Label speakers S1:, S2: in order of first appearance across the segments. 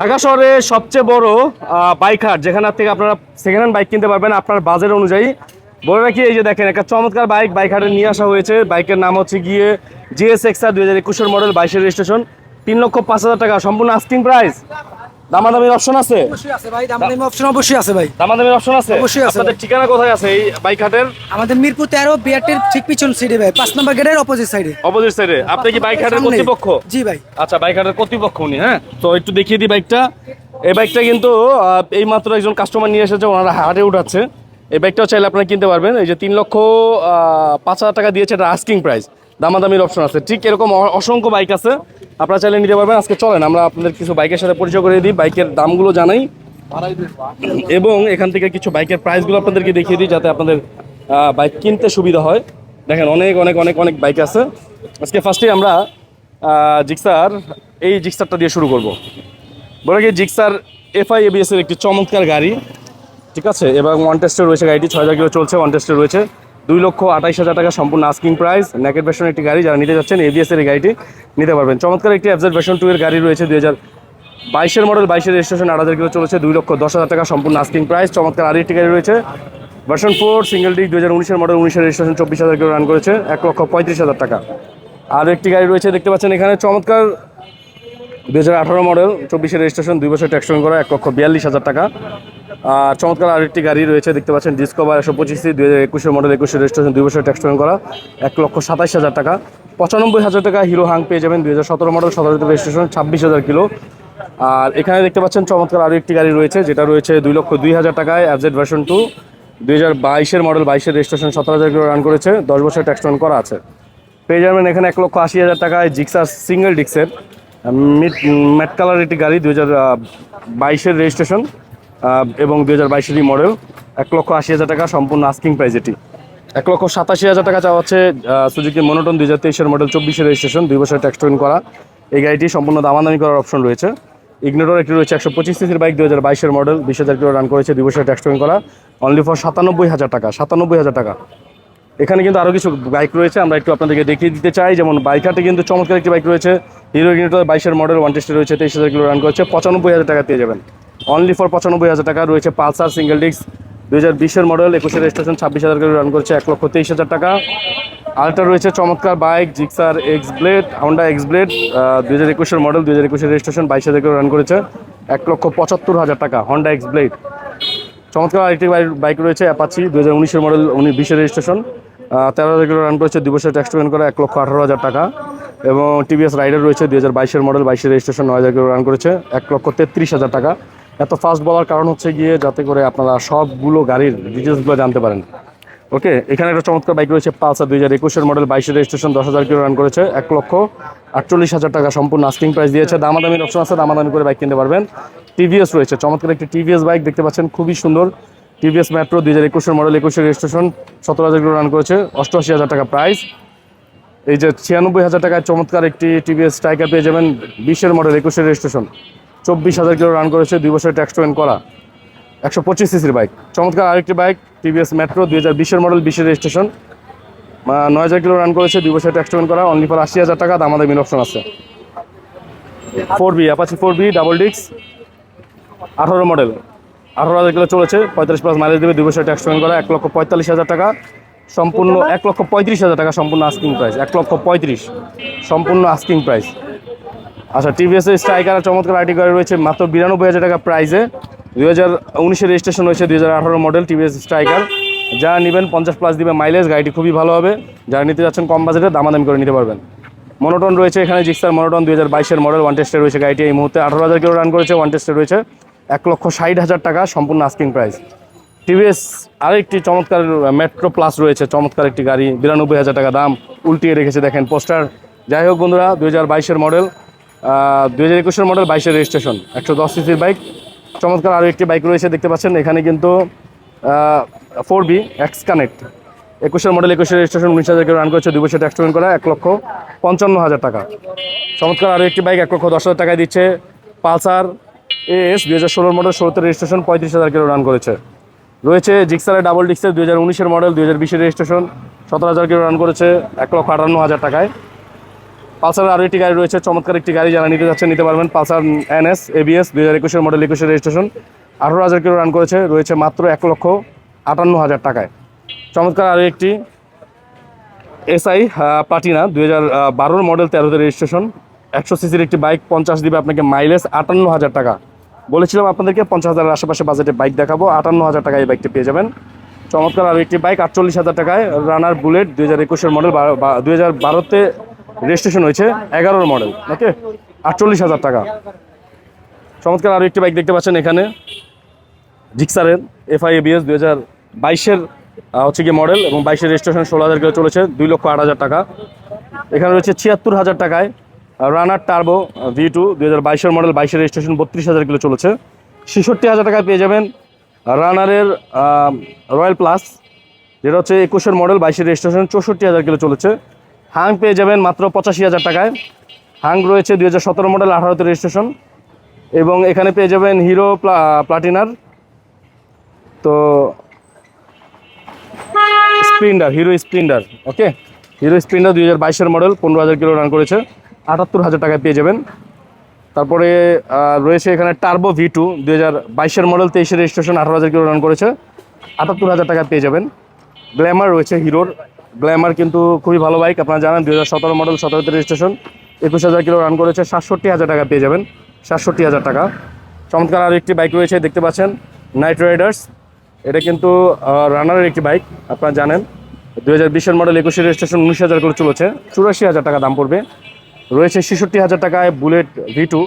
S1: ঢাকা শহরে সবচেয়ে বড় বাইক হাট যেখান থেকে আপনারা সেকেন্ড হ্যান্ড বাইক কিনতে পারবেন আপনার বাজেট অনুযায়ী। বলে রাখি, এই যে দেখেন, একটা চমৎকার বাইক বাইক হাটে নিয়ে আসা হয়েছে। বাইকের নাম হচ্ছে গিয়ে জিএস এক্সার দুই হাজার একুশের মডেল বাইশের রেজিস্ট্রেশন তিন লক্ষ পাঁচ হাজার টাকা, সম্পূর্ণ আস্কিং প্রাইস দামাদামির অপশন আছে?
S2: অবশ্যই আছে ভাই দাম অপশন অবশ্যই আছে ভাই।
S1: দামাদামির অপশন আছে?
S2: অবশ্যই আছে।
S1: আপনাদের ঠিকানা কোথায় আছে এই বাইক হাটের
S2: আমাদের মিরপুর তেরো বিআরটির ঠিক পিছন সিটে ভাই পাঁচ নম্বর গেটের অপোজিট সাইডে
S1: অপোজিট সাইডে আপনি কি বাইক হাটের কর্তৃপক্ষ?
S2: জি ভাই।
S1: আচ্ছা বাইক হাটের কর্তৃপক্ষ উনি হ্যাঁ? তো একটু দেখিয়ে দিই বাইকটা। এই বাইকটা কিন্তু এই মাত্র একজন কাস্টমার নিয়ে এসেছে ওনারা হাটে উঠাচ্ছে। এই বাইকটাও চাইলে আপনারা কিনতে পারবেন। এই যে তিন লক্ষ আহ, পাঁচ হাজার টাকা দিয়েছে এটা আস্কিং প্রাইস দামাদামির অপশন আছে। ঠিক এরকম অসংখ্য বাইক আছে। আপনারা চাইলে নিতে পারবেন। আজকে চলেন, আমরা আপনাদের কিছু বাইকের সাথে পরিচয় করে দিই। বাইকের দামগুলো জানাই। এবং এখান থেকে কিছু বাইকের প্রাইসগুলো আপনাদেরকে দেখিয়ে দিই, যাতে আপনাদের বাইক কিনতে সুবিধা হয়। দেখেন, অনেক অনেক অনেক অনেক বাইক আছে। আজকে ফার্স্টে আমরা জিক্সার এই জিক্সারটা দিয়ে শুরু করব। বলে কি জিক্সার এফআই এবিএস এর একটি চমৎকার গাড়ি। ঠিক আছে? এবং ওয়ান টেস্টে রয়েছে গাড়িটি। ছয় হাজার কিলো চলছে ওয়ান টেস্টে রয়েছে। দুই লক্ষ আঠাইশ হাজার টাকা সম্পূর্ণ আস্কিং প্রাইস নেকেট ভেশন একটি গাড়ি যারা নিতে যাচ্ছেন এবিএস এর এই গাড়িটি নিতে পারবেন। চমৎকার একটি এফজেড ভেশন টু এর গাড়ি রয়েছে দুই হাজার বাইশের মডেল বাইশের রেজিস্ট্রেশন আট হাজার কিলো চলেছে, দুই লক্ষ দশ হাজার টাকা সম্পূর্ণ আস্কিং প্রাইস চমৎকার আরেকটি গাড়ি রয়েছে। ভার্সন ফোর সিঙ্গেল ডিক দুই হাজার উনিশের মডেল উনিশের রেজিস্ট্রেশন চব্বিশ হাজার কিলো রান করেছে, এক লক্ষ পঁয়ত্রিশ হাজার টাকা। আর একটি গাড়ি রয়েছে, দেখতে পাচ্ছেন এখানে চমৎকার দু হাজার আঠারো মডেল চব্বিশের রেজিস্ট্রেশন দুই বছর ট্যাক্স করা, এক লক্ষ বিয়াল্লিশ হাজার টাকা। আর চমৎকার আরেকটি গাড়ি রয়েছে, দেখতে পাচ্ছেন ডিসকভার একশো পঁচিশ দুই হাজার একুশের মডেল একুশের রেজিস্ট্রেশন দুই বছর ট্যাক্স করা, এক লক্ষ সাতাশ হাজার টাকা। পঁচানব্বই হাজার টাকা হিরো হাং পেয়ে যাবেন, দুই হাজার সতেরো মডেল সতেরো রেজিস্ট্রেশন ছাব্বিশ হাজার কিলো। আর এখানে দেখতে পাচ্ছেন চমৎকার আরও একটি গাড়ি রয়েছে, যেটা রয়েছে দুই লক্ষ দুই হাজার টাকায় অ্যাবজেড ভার্সন টু দুই হাজার বাইশের মডেল বাইশের রেজিস্ট্রেশন সতেরো হাজার কিলো রান করেছে, দশ বছর ট্যাক্স করা আছে। পেয়ে যাবেন এখানে এক লক্ষ আশি হাজার টাকায় জিক্সার সিঙ্গেল ডিক্সের মিড ম্যাট কালার একটি গাড়ি দু হাজার বাইশের রেজিস্ট্রেশন এবং দু হাজার বাইশেরই মডেল, এক লক্ষ আশি হাজার টাকা সম্পূর্ণ আস্কিং প্রাইস এটি। এক লক্ষ সাতাশি হাজার টাকা চাওয়া হচ্ছে সুজুকি মনোটন দুই হাজার তেইশের মডেল চব্বিশের রেজিস্ট্রেশন দুই বছর ট্যাক্স করা। এই গাড়িটি সম্পূর্ণ দামাদামি করার অপশন রয়েছে। ইগনোটর একটি রয়েছে একশো পঁচিশ সিসির বাইক দু হাজার বাইশের মডেল বিশ হাজার কিলো রান করেছে, দুই বছর ট্যাক্স করা। অনলি ফর সাতানব্বই হাজার টাকা, সাতানব্বই হাজার টাকা। এখানে কিন্তু আরও কিছু বাইক রয়েছে, আমরা একটু আপনাদেরকে দেখিয়ে দিতে চাই। যেমন বাইকারটি কিন্তু চমৎকার একটি বাইক রয়েছে। হিরো ইউনিটর বাইশের মডেল ওয়ান টেস্টে রয়েছে, তেইশ হাজার কিলো রান করেছে, পঁচানব্বই হাজার টাকা পেয়ে যাবেন। অনলি ফর পঁচানব্বই হাজার টাকা রয়েছে পালসার সিঙ্গেল ডিস্ক। দুই হাজার বিশের মডেল একুশের রেজিস্ট্রেশন, ছাব্বিশ হাজার কিলো রান করছে, এক লক্ষ তেইশ হাজার টাকা। আরেকটা রয়েছে চমৎকার bike Gixxer X blade Honda X blade দুই হাজার একুশের মডেল, দুই হাজার একুশের রেজিস্ট্রেশন, বাইশ হাজার কিলো রান করেছে, এক লক্ষ পঁচাত্তর হাজার টাকা হন্ডা এক্স ব্লেড চমৎকার আরেকটি বাইক- রয়েছে অ্যাপাচি দু হাজার উনিশের মডেল, উনি বিশের রেজিস্ট্রেশন তেরো হাজার কিলো রান করেছে, দুই বছর ট্যাক্স পেমেন্ট করে এক লক্ষ আঠারো হাজার টাকা। এবং টিভিএস রাইডার রয়েছে, দুই হাজার বাইশের মডেল, বাইশের রেজিস্ট্রেশন, নয় হাজার কিলো রান করেছে, এক লক্ষ তেত্রিশ হাজার টাকা। এত ফাস্ট বলার কারণ হচ্ছে গিয়ে যাতে করে আপনারা সবগুলো গাড়ির ডিটেলসগুলো জানতে পারেন। ওকে এখানে একটা চমৎকার বাইক রয়েছে পালসার দুই হাজার একুশের মডেল বাইশের রেজিস্ট্রেশন দশ হাজার কিলো রান করেছে, এক লক্ষ আটচল্লিশ হাজার টাকা সম্পূর্ণ আস্কিং প্রাইস দিয়েছে। দামাদামির অপশন আছে, দামাদামি করে বাইক কিনতে পারবেন। টিভিএস রয়েছে, চমৎকার একটি টিভিএস বাইক দেখতে পাচ্ছেন, খুবই সুন্দর। টিভিএস মেট্রো দুই হাজার একুশের মডেল একুশের রেজিস্ট্রেশন সতেরো হাজার কিলো রান করেছে, অষ্টআশি হাজার টাকা প্রাইস এই যে ছিয়ানব্বই হাজার টাকায় চমৎকার একটি টিভিএস স্ট্রাইকার পেয়ে যাবেন, বিশের মডেল একুশের রেজিস্ট্রেশন চব্বিশ হাজার কিলো রান করেছে দুই বছর ট্যাক্স টোয়েন করা। একশো পঁচিশ সিসির বাইক চমৎকার আরেকটি বাইক টিভিএস মেট্রো দুই হাজার বিশের মডেল বিশের রেজিস্ট্রেশন নয় হাজার কিলো রান করেছে দুই বছর ট্যাক্স টোয়েন করা অনলি ফর আশি হাজার টাকা দামাদের মিন অপশন আছে। Four B Apache four B double ডিক্স আঠারো মডেল আঠারো হাজার কিলো চলেছে পঁয়তাল্লিশ প্লাস মাইলেজ দেবে দুই বছর ট্যাক্স পেমেন্ট করা এক লক্ষ পঁয়তাল্লিশ হাজার টাকা। সম্পূর্ণ এক লক্ষ পঁয়ত্রিশ হাজার টাকা সম্পূর্ণ আস্কিং প্রাইস এক লক্ষ পঁয়ত্রিশ। সম্পূর্ণ আস্কিং প্রাইস আচ্ছা টিভিএস এর স্ট্রাইকার চমৎকার আইটি গাড়ি রয়েছে মাত্র বিরানব্বই হাজার টাকা প্রাইসে দুই হাজার উনিশের রেজিস্ট্রেশন রয়েছে দুই হাজার মডেল টিভিএস স্ট্রাইকার যা নেবেন পঞ্চাশ প্লাস দিবে মাইলেজ গাড়িটি খুবই ভালো হবে। যারা নিতে যাচ্ছেন কম বাজেটে দামাদামি করে নিতে পারবেন। মনোটন রয়েছে এখানে জিক্সার মনোটন দুই হাজার বাইশের মডেল ওয়ান টেস্টে রয়েছে গাড়িটি এই মুহূর্তে। আঠারো হাজার কিলো রান করেছে ওয়ান টেস্টে রয়েছে। এক লক্ষ ষাট হাজার টাকা সম্পূর্ণ আস্কিং প্রাইস টিভিএস আরেকটি চমৎকার মেট্রো প্লাস রয়েছে, চমৎকার একটি গাড়ি, বিরানব্বই হাজার টাকা দাম। উল্টিয়ে রেখেছে দেখেন পোস্টার যাই হোক বন্ধুরা, দুই হাজার বাইশের মডেল দুই হাজার একুশের মডেল বাইশের রেজিস্ট্রেশন একশো দশ সিসির বাইক চমৎকার আরও একটি বাইক রয়েছে, দেখতে পাচ্ছেন, এখানে কিন্তু ফোর বি এক্স কানেক্ট একুশের মডেল একুশের রেজিস্ট্রেশন উনিশ হাজার রান করেছে, দুই বছর ট্যাক্স করা, এক লক্ষ পঞ্চান্ন হাজার টাকা। চমৎকার আরও একটি বাইক এক লক্ষ দশ হাজার টাকায় দিচ্ছে, পালসার এস দুই হাজার ষোলোর মডেল ষোলোতে রেজিস্ট্রেশন পঁয়ত্রিশ হাজার কিলো রান করেছে। রয়েছে জিক্সারের ডাবল ডিক্সের দুই হাজার উনিশের মডেল দুই হাজার বিশের রেজিস্ট্রেশন সতেরো হাজার কিলো রান করেছে, এক লক্ষ আটান্ন হাজার টাকায়। পালসারের আরও একটি গাড়ি রয়েছে, চমৎকার একটি গাড়ি যারা নিতে যাচ্ছেন, নিতে পারবেন। পালসার এনএস, এবিএস, দুই হাজার একুশের মডেল একুশের রেজিস্ট্রেশন আঠারো হাজার কিলো রান করেছে, রয়েছে মাত্র এক লক্ষ আটান্ন হাজার টাকায়। চমৎকার আরও একটি এসআই প্লাটিনা, দুই হাজার বারোর মডেল তেরোতে রেজিস্ট্রেশন একশো সিসির একটি বাইক পঞ্চাশ দিবে আপনাকে মাইলেজ আটান্ন হাজার টাকা। বলেছিলাম আপনাদেরকে, পঞ্চাশ হাজারের আশেপাশে বাজেটে বাইক দেখাবো, আটান্ন হাজার টাকায় এই বাইকটি পেয়ে যাবেন। চমৎকার আরও একটি বাইক আটচল্লিশ হাজার টাকায় রানার বুলেট দুই হাজার একুশের মডেল দুই হাজার বারোতে রেজিস্ট্রেশন হয়েছে এগারোর মডেল, ওকে? আটচল্লিশ হাজার টাকা। চমৎকার আরও একটি বাইক দেখতে পাচ্ছেন এখানে। জিক্সারের এফআই এবিএস দু হাজার বাইশের হচ্ছে গিয়ে মডেল এবং বাইশের রেজিস্ট্রেশন ষোলো হাজার কিলো চলেছে, দুই লক্ষ আট হাজার টাকা। এখানে রয়েছে ছিয়াত্তর হাজার টাকায় রানার টার্বো ভি টু দুই হাজার বাইশের মডেল, বাইশের রেজিস্ট্রেশন বত্রিশ হাজার কিলো চলেছে। ছেষট্টি হাজার টাকায় পেয়ে যাবেন রানারের রয়্যাল প্লাস যেটা হচ্ছে একুশের মডেল, বাইশের রেজিস্ট্রেশন চৌষট্টি হাজার কিলো চলেছে। হাং পেয়ে যাবেন মাত্র পঁচাশি হাজার টাকায়। হাং রয়েছে দুই হাজার সতেরো মডেল, আঠারোতে রেজিস্ট্রেশন। এবং এখানে পেয়ে যাবেন হিরো প্লাটিনার। তো Splendor, hero Splendor, okay? Hero Splendor দুই হাজার বাইশের মডেল, পনেরো হাজার কিলো রান করেছে। আটাত্তর হাজার টাকায় পেয়ে যাবেন। তারপরে রয়েছে এখানে টার্বো ভি টু, দুই হাজার বাইশের মডেল তেইশের রেজিস্ট্রেশন, আঠারো হাজার কিলো রান করেছে। আটাত্তর হাজার টাকায় পেয়ে যাবেন। গ্ল্যামার রয়েছে হিরোর। গ্ল্যামার কিন্তু খুবই ভালো বাইক, আপনারা জানেন, দুই হাজার সতেরো মডেল সতেরোতে রেজিস্ট্রেশন একুশ হাজার কিলো রান করেছে, সাতষট্টি হাজার টাকা পেয়ে যাবেন, সাতষট্টি হাজার টাকা। চমৎকার আরও একটি বাইক রয়েছে, দেখতে পাচ্ছেন নাইট রাইডার্স এটা কিন্তু রানারের একটি বাইক আপনারা জানেন। দু হাজার বিশের মডেল একুশে রেজিস্ট্রেশন উনিশ হাজার করে চলেছে, চুরাশি হাজার টাকা দাম পড়বে। রয়েছে ছেষট্টি হাজার টাকায় বুলেট ভি টু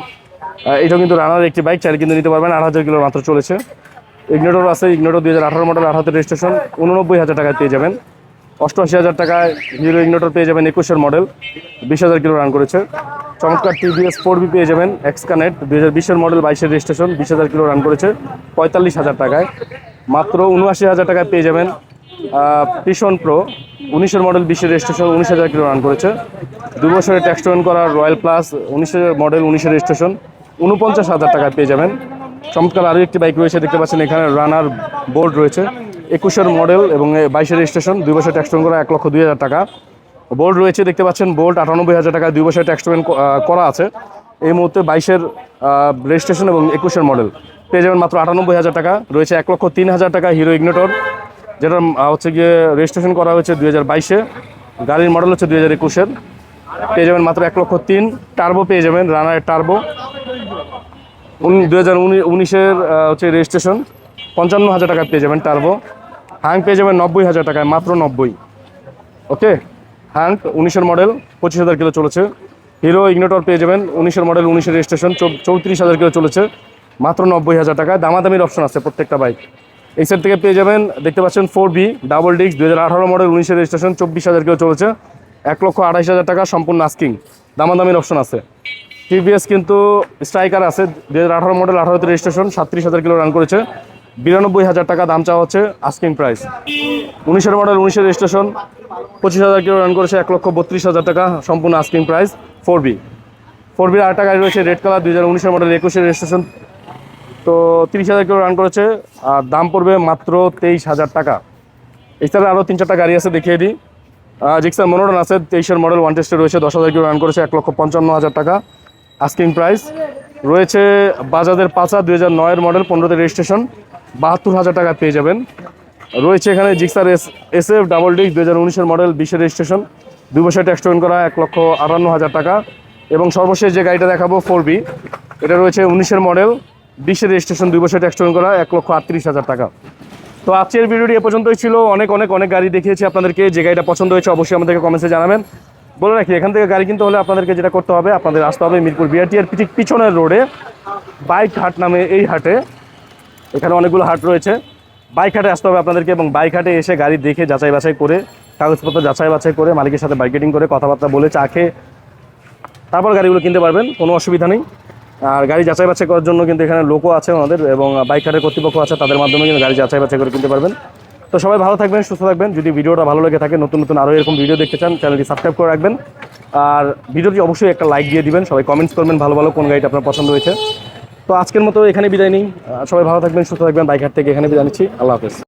S1: এটাও কিন্তু রানার একটি বাইক চাইলে কিন্তু নিতে পারবেন, আট হাজার কিলো মাত্র চলেছে। ইগনোটর আছে ইগনোটর দুই হাজার আঠারো মডেল আঠারোতে রেজিস্ট্রেশন উননব্বই হাজার টাকায় পেয়ে যাবেন। অষ্টআশি হাজার টাকায় হিরো ইগনোটর পেয়ে যাবেন একুশের মডেল, বিশ হাজার কিলো রান করেছে। চমৎকার টিভিএস ফোর বি পেয়ে যাবেন এক্সকানেট, দুই হাজার বিশের মডেল, বাইশের রেজিস্ট্রেশন, বিশ হাজার কিলো রান করেছে, পঁয়তাল্লিশ হাজার টাকায়। মাত্র উনআশি হাজার টাকায় পেয়ে যাবেন পিশন প্রো উনিশের মডেল, বিশের রেজিস্ট্রেশন, উনিশ হাজার কিলো রান করেছে। দু বছরের ট্যাক্স টোয়েন করা রয়্যাল প্লাস, উনিশের মডেল, উনিশের রেজিস্ট্রেশন উনপঞ্চাশ হাজার টাকায় পেয়ে যাবেন। চমৎকার আরও একটি বাইক রয়েছে, দেখতে পাচ্ছেন এখানে রানার বোর্ড রয়েছে। একুশের মডেল এবং বাইশের রেজিস্ট্রেশন দুই বছর ট্যাক্স করা এক লক্ষ দুই হাজার টাকা। বোল্ট রয়েছে, দেখতে পাচ্ছেন বোল্ট আটানব্বই হাজার টাকা দুই বছর ট্যাক্স করা আছে। এই মুহূর্তে বাইশের রেজিস্ট্রেশন এবং একুশের মডেল পেয়ে যাবেন মাত্র আটানব্বই হাজার টাকা। রয়েছে এক লক্ষ তিন হাজার টাকা হিরো ইগনেটর যেটা হচ্ছে গিয়ে রেজিস্ট্রেশন করা হয়েছে দুই হাজার বাইশে। গাড়ির মডেল হচ্ছে দুই হাজার একুশের। পেয়ে যাবেন মাত্র এক লক্ষ তিন। টার্বো পেয়ে যাবেন রানারের টার্বো দু হাজার উনিশের হচ্ছে রেজিস্ট্রেশন পঞ্চান্ন হাজার টাকা পেয়ে যাবেন টার্বো হাং পেয়ে যাবেন নব্বই হাজার টাকায়, মাত্র নব্বই। ওকে হ্যাঙ্ক উনিশের মডেল পঁচিশ হাজার কিলো চলেছে। হিরো ইগনোটর পেয়ে যাবেন, উনিশের মডেল উনিশের রেজিস্ট্রেশন চৌত্রিশ হাজার কিলো চলেছে, মাত্র নব্বই হাজার টাকায়। দামাদামির অপশন আছে প্রত্যেকটা বাইক এই সেট থেকে পেয়ে যাবেন, দেখতে পাচ্ছেন ফোর বি ডাবল ডিস্ক দু হাজার আঠারো মডেল উনিশের রেজিস্ট্রেশন চব্বিশ হাজার কিলো চলেছে। এক লক্ষ আঠাইশ হাজার টাকা সম্পূর্ণ আস্কিং দামাদামির অপশন আছে। টিভিএস কিন্তু স্ট্রাইকার আছে দু হাজার আঠারো মডেল আঠারোতে রেজিস্ট্রেশন সাতত্রিশ হাজার কিলো রান করেছে। বিরানব্বই হাজার টাকা দাম চাওয়া হচ্ছে আস্কিং প্রাইস উনিশের মডেল উনিশের রেজিস্ট্রেশন পঁচিশ হাজার কিলো রান করেছে, এক লক্ষ বত্রিশ হাজার টাকা সম্পূর্ণ asking price four B four বির আরেকটা গাড়ি রয়েছে রেড কালার দুই হাজার উনিশের মডেল একুশের রেজিস্ট্রেশন তো তিরিশ হাজার কিলো রান করেছে, আর দাম পড়বে মাত্র তেইশ হাজার টাকা। এছাড়া আরও তিন চারটা গাড়ি আছে, দেখিয়ে দিই। জিক্সার মনোরন আছে, তেইশের মডেল ওয়ান টেস্টে রয়েছে, দশ হাজার কিলো রান করেছে, এক লক্ষ পঞ্চান্ন হাজার টাকা। আস্কিং প্রাইস রয়েছে বাজাজের পাঁচা, দুই হাজার নয়ের মডেল পনেরোতে রেজিস্ট্রেশন বাহাত্তর হাজার টাকা পেয়ে যাবেন। রয়েছে এখানে Gixxer S S F double disc দু হাজার উনিশের মডেল বিশের রেজিস্ট্রেশন দুই বছর ট্যাক্স টোয়েন করা, এক লক্ষ আটান্ন হাজার টাকা। এবং সর্বশেষ যে গাড়িটা দেখাবো ফোর বি এটা রয়েছে উনিশের মডেল বিশের রেজিস্ট্রেশন দুই বছর ট্যাক্স টোয়েন করা, এক লক্ষ আটত্রিশ হাজার টাকা। তো আজকের ভিডিওটি এ পর্যন্তই ছিল। অনেক অনেক অনেক গাড়ি দেখিয়েছি আপনাদেরকে। যে গাড়িটা পছন্দ হয়েছে, অবশ্যই আমাদেরকে কমেন্টসে জানাবেন। বলে রাখি, এখান থেকে গাড়ি কিনতে হলে আপনাদেরকে যেটা করতে হবে, আপনাদের আসতে হবে মিরপুর বিআরটি এর ঠিক পিছনের রোডে বাইক হাট নামে এই হাটে। এখানে অনেকগুলো হাট রয়েছে। বাইক হাটে আসতে হবে আপনাদেরকে এবং বাইক হাটে এসে গাড়ি দেখে যাচাই বাছাই করে, কাগজপত্র যাচাই বাছাই করে, মালিকের সাথে বাইকেটিং করে, কথাবার্তা বলে চা খেয়ে তারপর গাড়িগুলো কিনতে পারবেন, কোনো অসুবিধা নেই। আর গাড়ি যাচাই বাছাই করার জন্য কিন্তু এখানে লোকও আছে আমাদের এবং বাইক হাটের কর্তৃপক্ষ আছে, তাদের মাধ্যমে কিন্তু গাড়ি যাচাই বাছাই করে কিনতে পারবেন। তো সবাই ভালো থাকবেন, সুস্থ থাকবেন। যদি ভিডিওটা ভালো লেগে থাকে, নতুন নতুন আরও এরকম ভিডিও দেখতে চান চ্যানেলটি সাবস্ক্রাইব করে রাখবেন। আর ভিডিওটি অবশ্যই একটা লাইক দিয়ে দিবেন, সবাই কমেন্টস করবেন, ভালো ভালো কোন গাড়িটা আপনার পছন্দ হয়েছে। তো আজকের মতো এখানে বিদায় নিই। সবাই ভালো থাকবেন, সুস্থ থাকবেন। বাইক হাট থেকে এখানে বিদায় নিচ্ছি। আল্লাহ হাফেজ।